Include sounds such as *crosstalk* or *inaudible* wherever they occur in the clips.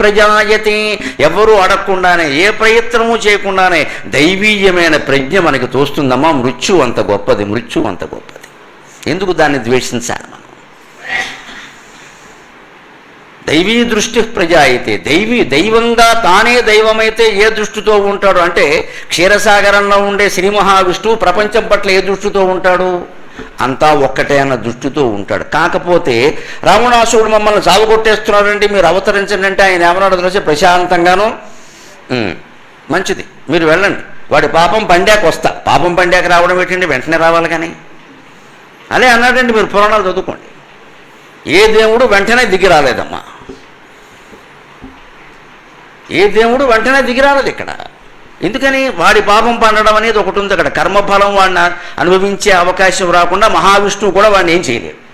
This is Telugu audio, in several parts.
ప్రజాయతి. ఎవరు అడగకుండానే ఏ ప్రయత్నము చేయకుండానే దైవీయమైన ప్రజ్ఞ మనకి తోస్తుందమ్మా. మృత్యు అంత గొప్పది మృత్యు అంత గొప్పది. ఎందుకు దాన్ని ద్వేషించాలి మనం? దైవీ దృష్టి ప్రజాయితే. దైవీ దైవంగా తానే దైవమైతే ఏ దృష్టితో ఉంటాడు? అంటే క్షీరసాగరంలో ఉండే శ్రీ మహావిష్ణువు ప్రపంచం పట్ల ఏ దృష్టితో ఉంటాడు? అంతా ఒక్కటే అన్న దృష్టితో ఉంటాడు. కాకపోతే రావణాసుడు మమ్మల్ని సాగుకొట్టేస్తున్నాడండి మీరు అవతరించండి అంటే ఆయన ఏమన్నాడు తెలిసి ప్రశాంతంగాను? మంచిది. మీరు వెళ్ళండి. వాడి పాపం పండాక వస్తా. పాపం పండాక రావడం ఏంటండి? వెంటనే రావాలి కానీ. అదే అన్నాడండి మీరు పురాణాలు చదువుకోండి. ఏ దేవుడు వెంటనే దిగి రాలేదమ్మా. ఏ దేవుడు వెంటనే దిగి రాలేదు ఇక్కడ. ఎందుకని వాడి పాపం పండడం అనేది ఒకటి ఉంది అక్కడ. కర్మఫలం వాడిని అనుభవించే అవకాశం రాకుండా మహావిష్ణువు కూడా వాడిని ఏం చేయలేడు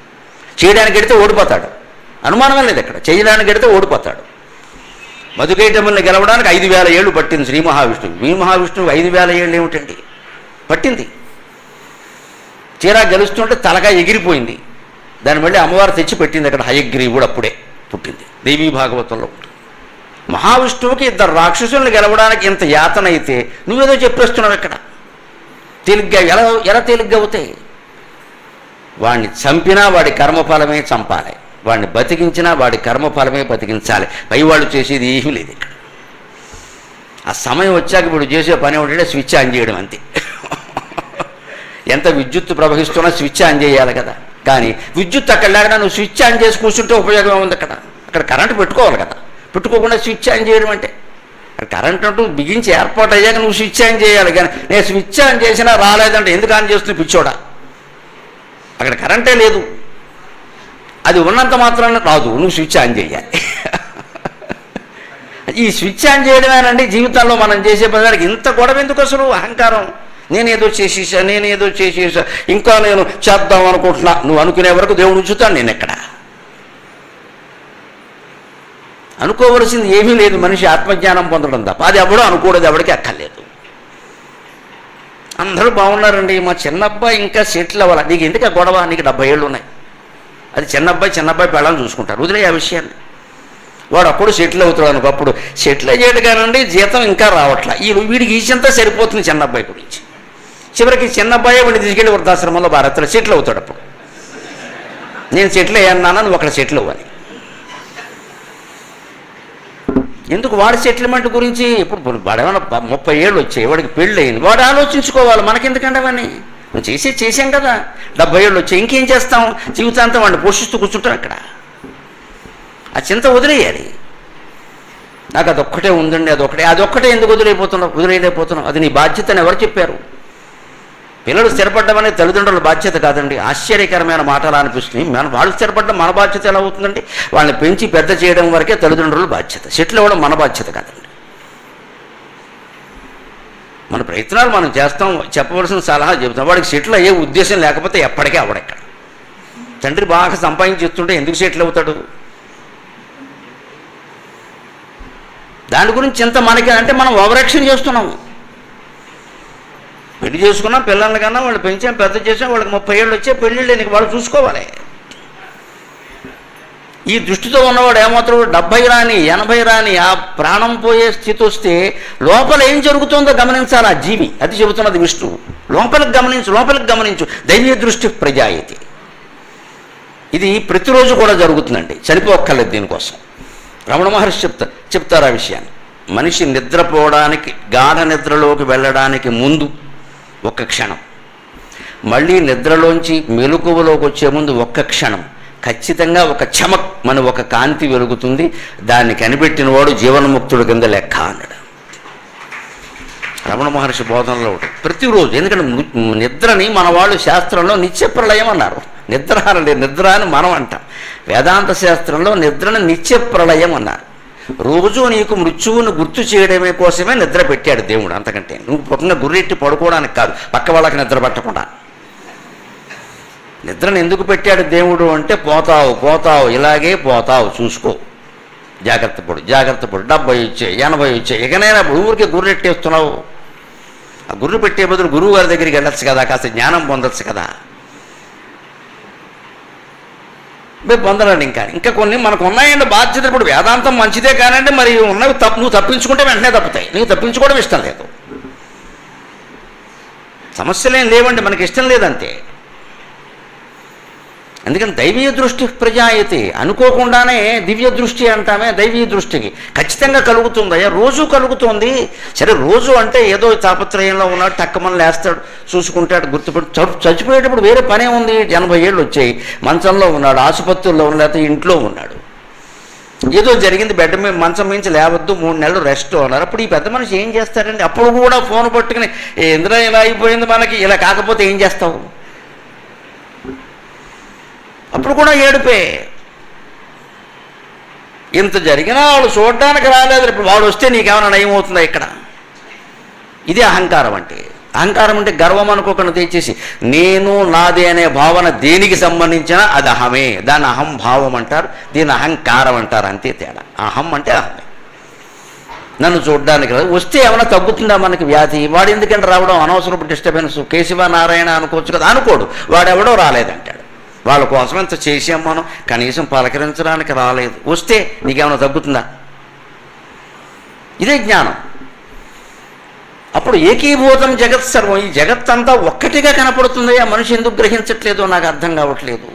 చేయడానికి ఎడితే ఓడిపోతాడు. అనుమానమే లేదు ఇక్కడ చేయడానికి ఎడితే ఓడిపోతాడు. మధుకైటముల్ని గెలవడానికి ఐదు వేల ఏళ్ళు పట్టింది శ్రీ మహావిష్ణువు. శ్రీ మహావిష్ణువు ఐదు వేల ఏళ్ళు ఏమిటండి? పట్టింది. తీరా గెలుస్తుంటే తలగా ఎగిరిపోయింది. దాన్ని మళ్ళీ అమ్మవారు తెచ్చి పెట్టింది అక్కడ హయగ్రీవుడు అప్పుడే పుట్టింది. దేవీ భాగవతంలో ఉంటుంది. మహావిష్ణువుకి ఇద్దరు రాక్షసుల్ని గెలవడానికి ఇంత యాతన అయితే నువ్వేదో చెప్పేస్తున్నావు ఇక్కడ. తేలిగ్గా ఎలా ఎలా తేలిగ్గా అవుతాయి వాడిని చంపినా వాడి కర్మఫలమే చంపాలి. వాడిని బతికించినా వాడి కర్మఫలమే బతికించాలి. పై వాళ్ళు చేసేది ఏమీ లేదు ఇక్కడ. ఆ సమయం వచ్చాక ఇప్పుడు చేసే పని ఏమిటంటే స్విచ్ ఆన్ చేయడం అంతే. ఎంత విద్యుత్ ప్రవహిస్తున్నా స్విచ్ ఆన్ చేయాలి కదా. కానీ విద్యుత్ అక్కడ లేకుండా నువ్వు స్విచ్ ఆన్ చేసి కూర్చుంటే ఉపయోగం ఉంది అక్కడ? అక్కడ కరెంటు పెట్టుకోవాలి కదా. పెట్టుకోకుండా స్విచ్ ఆన్ చేయడం అంటే? కరెంట్ అంటూ బిగించి ఏర్పాటు అయ్యాక నువ్వు స్విచ్ ఆన్ చేయాలి కానీ నేను స్విచ్ ఆన్ చేసినా రాలేదంటే ఎందుకు ఆన్ చేస్తుంది పిచ్చోడా? అక్కడ కరెంటే లేదు. అది ఉన్నంత మాత్రాన రాదు నువ్వు స్విచ్ ఆన్ చేయాలి. *laughs* ఈ స్విచ్ ఆన్ చేయడమేనండి జీవితంలో మనం చేసే పదానికి ఇంత గొడవ ఎందుకు అసలు? అహంకారం. నేనేదో చేసేసా నేనేదో చేసేసా ఇంకా నేను చేద్దాం అనుకుంటున్నా. నువ్వు అనుకునే వరకు దేవుడు ఉంచుతాను నేను ఎక్కడ? అనుకోవలసింది ఏమీ లేదు. మనిషి ఆత్మజ్ఞానం పొందడం తప్ప. అది ఎవడో అనుకూడదు ఎవడికి అక్కర్లేదు. అందరూ బాగున్నారండి. మా చిన్నబ్బాయి ఇంకా సెటిల్ అవ్వాలి. నీకు ఎందుకు గొడవ? నీకు డెబ్బై ఏళ్ళు ఉన్నాయి. అది చిన్నబ్బాయి చిన్నబ్బాయి పెళ్ళని చూసుకుంటారు. వదిలే ఆ విషయాన్ని. వాడు అప్పుడు సెటిల్ అవుతాడు అనుకో. అప్పుడు సెటిల్ అయ్యాడు కానండి జీతం ఇంకా రావట్లే. ఈ వీడికి ఈచంతా సరిపోతుంది చిన్నబ్బాయి గురించి. చివరికి చిన్నబ్బాయి వాడిని తీసుకెళ్ళి వృద్ధాశ్రమంలో భారత్లో సెటిల్ అవుతాడు అప్పుడు. నేను సెటిల్ అయ్యాను నువ్వు అక్కడ సెటిల్ అవ్వాలి. ఎందుకు వాడి సెటిల్మెంట్ గురించి? ఇప్పుడు వాడేమన్నా ముప్పై ఏళ్ళు వచ్చాయి వాడికి పెళ్ళి అయింది. వాడు ఆలోచించుకోవాలి మనకెందుకంటే అవన్నీ? నువ్వు చేసే చేసాం కదా. డెబ్బై ఏళ్ళు వచ్చాయి ఇంకేం చేస్తాం? జీవితాంతం వాడిని పోషిస్తూ కూర్చుంటారు అక్కడ. ఆ చింత వదిలేయాలి. నాకు అదొక్కటే ఉందండి అదొక్కటే. అదొక్కటే ఎందుకు వదిలేకపోతున్నావు వదిలేయలేకపోతున్నావు? అది నీ బాధ్యత అని ఎవరు చెప్పారు? పిల్లలు స్థిరపడడం అనేది తల్లిదండ్రుల బాధ్యత కాదండి. ఆశ్చర్యకరమైన మాటలు అనిపిస్తుంది మన వాళ్ళు స్థిరపడడం మన బాధ్యత ఎలా అవుతుందండి? వాళ్ళని పెంచి పెద్ద చేయడం వరకే తల్లిదండ్రుల బాధ్యత. సెటిల్ అవ్వడం మన బాధ్యత కాదండి. మన ప్రయత్నాలు మనం చేస్తాం చెప్పవలసిన సలహా చెబుతాం. వాడికి సెటిల్ అయ్యే ఉద్దేశం లేకపోతే ఎప్పటికీ అవడక్కడ తండ్రి బాగా సంపాదించి ఎందుకు సెటిల్ అవుతాడు? దాని గురించి ఎంత మనకి అంటే మనం ఓవరాక్షన్ చేస్తున్నాము. పెళ్ళి చేసుకున్నాం పిల్లల్ని కన్నా వాళ్ళు పెంచాం పెద్ద చేసాం వాళ్ళకి ముప్పై ఏళ్ళు వచ్చే పెళ్ళిళ్ళు నీకు వాళ్ళు చూసుకోవాలి. ఈ దృష్టితో ఉన్నవాడు ఏమాత్రం డెబ్బై రాని ఎనభై రాని ఆ ప్రాణం పోయే స్థితి వస్తే లోపల ఏం జరుగుతుందో గమనించాలి ఆ జీవి. అది చెబుతున్నది విష్ణువు లోపలికి గమనించు లోపలికి గమనించు. దైవీ దృష్టి ప్రజాయితి. ఇది ప్రతిరోజు కూడా జరుగుతుందండి. చనిపోక్కర్లేదు దీనికోసం. రమణ మహర్షి చెప్తా చెప్తారు ఆ విషయాన్ని. మనిషి నిద్రపోవడానికి గాఢ నిద్రలోకి వెళ్ళడానికి ముందు ఒక్క క్షణం. మళ్ళీ నిద్రలోంచి మెలకువలోకి వచ్చే ముందు ఒక్క క్షణం. ఖచ్చితంగా ఒక చమక్ మన ఒక కాంతి వెలుగుతుంది. దాన్ని కనిపెట్టిన వాడు జీవన్ముక్తుడు కింద లెక్క అన్నాడు. రమణ మహర్షి బోధనలో ఒకటి. ప్రతిరోజు ఎందుకంటే నిద్రని మన వాళ్ళు శాస్త్రంలో నిత్య ప్రళయం అన్నారు. నిద్ర నిద్ర అని మనం అంటాం. వేదాంత శాస్త్రంలో నిద్రను నిత్య ప్రళయం అన్నారు. రోజు నీకు మృత్యువును గుర్తు చేయడమే కోసమే నిద్ర పెట్టాడు దేవుడు అంతకంటే. నువ్వు పుట్టిన గుర్రెట్టి పడుకోవడానికి కాదు పక్క వాళ్ళకి నిద్ర పట్టకుండా. నిద్రను ఎందుకు పెట్టాడు దేవుడు అంటే పోతావు పోతావు ఇలాగే పోతావు చూసుకో. జాగ్రత్త పడు జాగ్రత్త పడు. డెబ్బై వచ్చాయి ఎనభై వచ్చాయి ఇకనైనా ఊరికి గుర్రెట్టేస్తున్నావు. ఆ గుర్రు పెట్టే బదులు గురువు గారి దగ్గరికి వెళ్ళొచ్చు కదా కాస్త జ్ఞానం పొందొచ్చు కదా. మేము పొందలేండి ఇంకా. ఇంకా కొన్ని మనకు ఉన్నాయండి బాధ్యతలు ఇప్పుడు వేదాంతం మంచిదే కానండి మరి ఉన్నవి తప్పు నువ్వు తప్పించుకుంటే వెంటనే తప్పుతాయి. నీకు తప్పించుకోవడం ఇష్టం లేదు. సమస్యలేం లేవండి మనకి ఇష్టం లేదంతే. అందుకని దైవీయ దృష్టి ప్రజాయతి. అనుకోకుండానే దివ్య దృష్టి అంటామే దైవీయ దృష్టికి. ఖచ్చితంగా కలుగుతుంది అయ్యా రోజు కలుగుతుంది. సరే రోజు అంటే ఏదో తాపత్రయంలో ఉన్నాడు టక్కమని లేస్తాడు చూసుకుంటాడు గుర్తుపెట్టి చ- చచ్చిపోయేటప్పుడు వేరే పనే ఉంది. ఎనభై ఏళ్ళు వచ్చాయి. మంచంలో ఉన్నాడు ఆసుపత్రుల్లో ఉన్నాడు లేకపోతే ఇంట్లో ఉన్నాడు. ఏదో జరిగింది బెడ్ మీద మంచం మించి లేవద్దు మూడు నెలలు రెస్ట్ అన్నారు. అప్పుడు ఈ పెద్ద మనిషి ఏం చేస్తాడండి? అప్పుడు కూడా ఫోన్ పట్టుకుని ఇంద్ర ఇలా అయిపోయింది మనకి? ఇలా కాకపోతే ఏం చేస్తావు? అప్పుడు కూడా ఏడుపే. ఇంత జరిగినా వాళ్ళు చూడడానికి రాలేదు. ఇప్పుడు వాడు వస్తే నీకేమైనా నయం అవుతుందా ఇక్కడ? ఇది అహంకారం అంటే. అహంకారం అంటే గర్వం అనుకోకుండా తెచ్చేసి నేను నాదే అనే భావన దేనికి సంబంధించిన అది అహమే. దాన్ని అహం భావం అంటారు దీన్ని అహంకారం అంటారు అంతే తేడా. అహం అంటే అహమే. నన్ను చూడడానికి రాదు. వస్తే ఏమైనా తగ్గుతుందా మనకి వ్యాధి? వాడు ఎందుకంటే రావడం అనవసరపు డిస్టర్బెన్స్. కేశవ నారాయణ అనుకోవచ్చు కదా అనుకోడు. వాడెవడో రాలేదంట. వాళ్ళ కోసం ఎంత చేసాం మనం? కనీసం పలకరించడానికి రాలేదు. వస్తే నీకేమైనా తగ్గుతుందా? ఇదే జ్ఞానం. అప్పుడు ఏకీభూతం జగత్ సర్వం. ఈ జగత్ అంతా ఒక్కటిగా కనపడుతుంది ఆ మనిషి ఎందుకు గ్రహించట్లేదో నాకు అర్థం కావట్లేదు.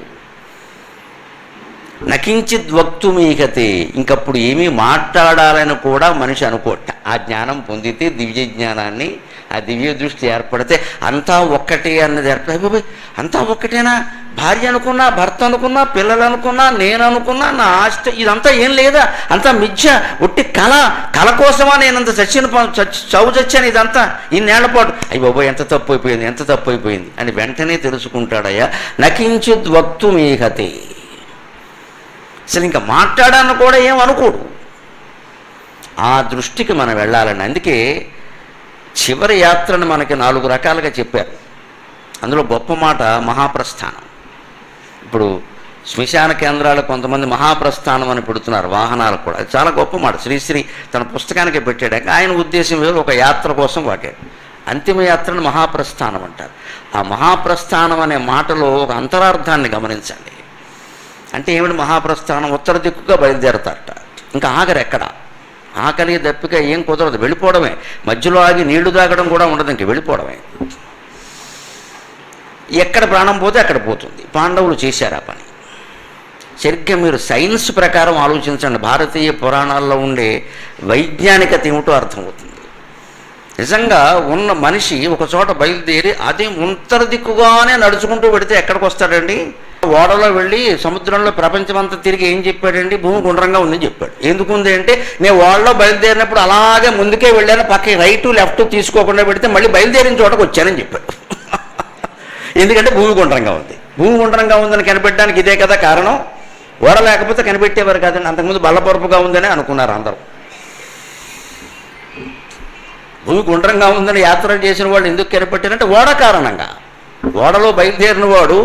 నకించిత్ వక్తుమీకతే ఇంకప్పుడు ఏమీ మాట్లాడాలని కూడా మనిషి అనుకోట ఆ జ్ఞానం పొందితే దివ్య జ్ఞానాన్ని ఆ దివ్య దృష్టి ఏర్పడితే అంతా ఒక్కటే అన్నది ఏర్పడి అంతా ఒక్కటేనా? భార్య అనుకున్నా భర్త అనుకున్నా పిల్లలు అనుకున్నా నేను అనుకున్నా నా ఆస్తి ఇదంతా ఏం లేదా? అంతా మిథ్య ఒట్టి కళ కళ కోసమా నేనంత చచ్చిన చచ్చి చవు చచ్చాను ఇదంతా? ఇన్నేళ్ళ పాటు. అయ్యి బాబోయ్ ఎంత తప్పు అయిపోయింది ఎంత తప్పు అయిపోయింది అని వెంటనే తెలుసుకుంటాడయ్యా. నకించిద్ వక్తుమీహతే అసలు ఇంకా మాట్లాడాలని కూడా ఏమనుకోడు ఆ దృష్టికి మనం వెళ్ళాలని అందుకే చివరి యాత్రను మనకి నాలుగు రకాలుగా చెప్పారు. అందులో గొప్ప మాట మహాప్రస్థానం. ఇప్పుడు శ్మశాన కేంద్రాలు కొంతమంది మహాప్రస్థానం అని పెడుతున్నారు వాహనాలకు కూడా. అది చాలా గొప్ప మాట. శ్రీశ్రీ తన పుస్తకానికి పెట్టాడు. ఆయన ఉద్దేశం వేరు ఒక యాత్ర కోసం వాడాడు. అంతిమ యాత్రను మహాప్రస్థానం అంటారు. ఆ మహాప్రస్థానం అనే మాటలో ఒక అంతరార్థాన్ని గమనించండి. అంటే ఏమిటి మహాప్రస్థానం? ఉత్తర దిక్కుగా బయలుదేరతారట. ఇంకా ఆగరు ఎక్కడ? ఆకలి దప్పిక ఏం కుదరదు. వెళ్ళిపోవడమే. మధ్యలో ఆగి నీళ్ళు తాగడం కూడా ఉండదు ఇంక వెళ్ళిపోవడమే. ఎక్కడ ప్రాణం పోతే అక్కడ పోతుంది. పాండవులు చేశారు ఆ పని. సరిగ్గా మీరు సైన్స్ ప్రకారం ఆలోచించండి. భారతీయ పురాణాల్లో ఉండే వైజ్ఞానికత ఏమిటో అర్థమవుతుంది. నిజంగా ఉన్న మనిషి ఒక చోట బయలుదేరి అదే ఉత్తర దిక్కుగానే నడుచుకుంటూ పెడితే ఎక్కడికి వస్తాడండి? ఓడలో వెళ్ళి సముద్రంలో ప్రపంచమంతా తిరిగి ఏం చెప్పాడండి? భూమి గుండ్రంగా ఉందని చెప్పాడు. ఎందుకు ఉంది అంటే నేను ఓడలో బయలుదేరినప్పుడు అలాగే ముందుకే వెళ్ళాను పక్కకి రైట్ లెఫ్ట్ తీసుకోకుండా పెడితే మళ్ళీ బయలుదేరిన చోటకు వచ్చానని చెప్పాడు. *laughs* ఎందుకంటే భూమి గుండ్రంగా ఉంది. భూమి గుండ్రంగా ఉందని కనిపెట్టడానికి ఇదే కదా కారణం. ఓడ లేకపోతే కనిపెట్టేవారు కాదండి. అంతకుముందు బల్లపరుపుగా ఉందని అనుకున్నారు అందరూ. భూమి గుండ్రంగా ఉందని యాత్ర చేసిన వాళ్ళు ఎందుకు కనిపెట్టారంటే ఓడ కారణంగా. ఓడలో బయలుదేరిన వాడు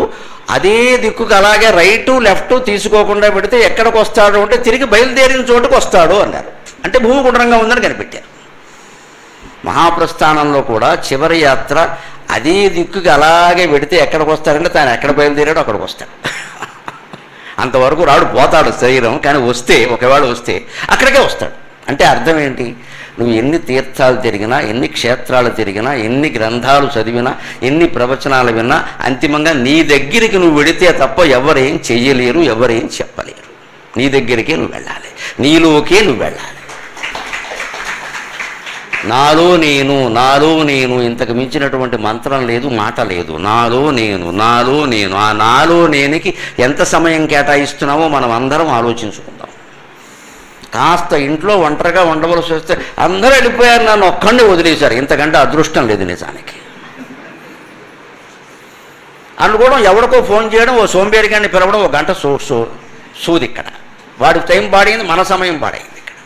అదే దిక్కుకు అలాగే రైటు లెఫ్ట్ తీసుకోకుండా పెడితే ఎక్కడికి వస్తాడు అంటే తిరిగి బయలుదేరిన చోటుకు వస్తాడు అన్నారు. అంటే భూమి గుండ్రంగా ఉందని కనిపెట్టారు. మహాప్రస్థానంలో కూడా చివరి యాత్ర అదే దిక్కుకి అలాగే పెడితే ఎక్కడికి వస్తాడంటే తాను ఎక్కడ బయలుదేరాడో అక్కడికి వస్తాడు. అంతవరకు రాడు పోతాడు శరీరం కానీ వస్తే ఒకవేళ వస్తే అక్కడికే వస్తాడు. అంటే అర్థం ఏంటి? నువ్వు ఎన్ని తీర్థాలు తిరిగినా ఎన్ని క్షేత్రాలు తిరిగినా ఎన్ని గ్రంథాలు చదివినా ఎన్ని ప్రవచనాలు విన్నా అంతిమంగా నీ దగ్గరికి నువ్వు వెడితే తప్ప ఎవరేం చెయ్యలేరు ఎవరేం చెప్పలేరు. నీ దగ్గరికే నువ్వు వెళ్ళాలి. నీలోకే నువ్వు వెళ్ళాలి. నాలో నేను నాలో నేను ఇంతకు మించినటువంటి మంత్రం లేదు మాట లేదు. నాలో నేను నాలో నేను ఆ నాలో నేనికి ఎంత సమయం కేటాయిస్తున్నామో మనం అందరం ఆలోచించుకుందాం. కాస్త ఇంట్లో ఒంటరిగా ఉండవలసి వస్తే అందరూ వెళ్ళిపోయారు నన్ను ఒక్కడిని వదిలేశారు. ఇంతకంటే అదృష్టం లేదు నిజానికి. అనుకోవడం ఎవరికో ఫోన్ చేయడం ఓ సోంబేరిగాన్ని పిలవడం ఒక గంట సో సో సూది ఇక్కడ. వాడి టైం పాడైంది మన సమయం పాడైంది ఇక్కడ.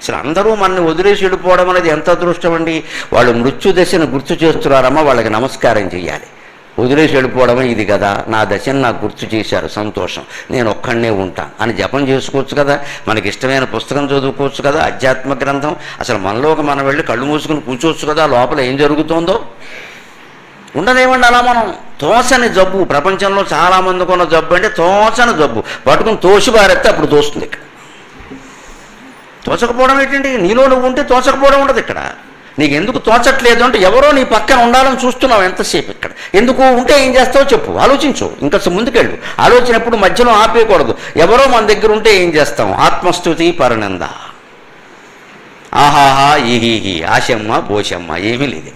అసలు అందరూ మనని వదిలేసి వెళ్ళిపోవడం అనేది ఎంత అదృష్టం అండి? వాళ్ళు మృత్యుదశను గుర్తు చేస్తున్నారమ్మా వాళ్ళకి నమస్కారం చేయాలి వదిలేసి వెళ్ళిపోవడం ఇది కదా. నా దశను నాకు గుర్తు చేశారు. సంతోషం. నేను ఒక్కడనే ఉంటాను. అని జపం చేసుకోవచ్చు కదా. మనకి ఇష్టమైన పుస్తకం చదువుకోవచ్చు కదా. ఆధ్యాత్మ గ్రంథం. అసలు మనలోకి మనం వెళ్ళి కళ్ళు మూసుకుని కూర్చోవచ్చు కదా. లోపల ఏం జరుగుతుందో? ఉండదేమండి అలా మనం? తోసని జబ్బు. ప్రపంచంలో చాలా మందికి ఉన్న జబ్బు అంటే తోసని జబ్బు. పట్టుకుని తోసి బారెత్తే అప్పుడు తోస్తుంది ఇక్కడ. తోచకపోవడం ఏంటంటే నీలో నువ్వు ఉంటే తోచకపోవడం ఉండదు ఇక్కడ. నీకు ఎందుకు తోచట్లేదు అంటే ఎవరో నీ పక్కన ఉండాలని చూస్తున్నావు ఎంతసేపు ఇక్కడ? ఎందుకు? ఉంటే ఏం చేస్తావో చెప్పు. ఆలోచించు. ఇంకా ముందుకెళ్ళు. ఆలోచన ఎప్పుడు మధ్యలో ఆపేయకూడదు. ఎవరో మన దగ్గర ఉంటే ఏం చేస్తాం? ఆత్మస్థుతి పరనంద. ఆహాహా ఈహీహి ఆశమ్మ పోషమ్మ ఏమీ లేదు.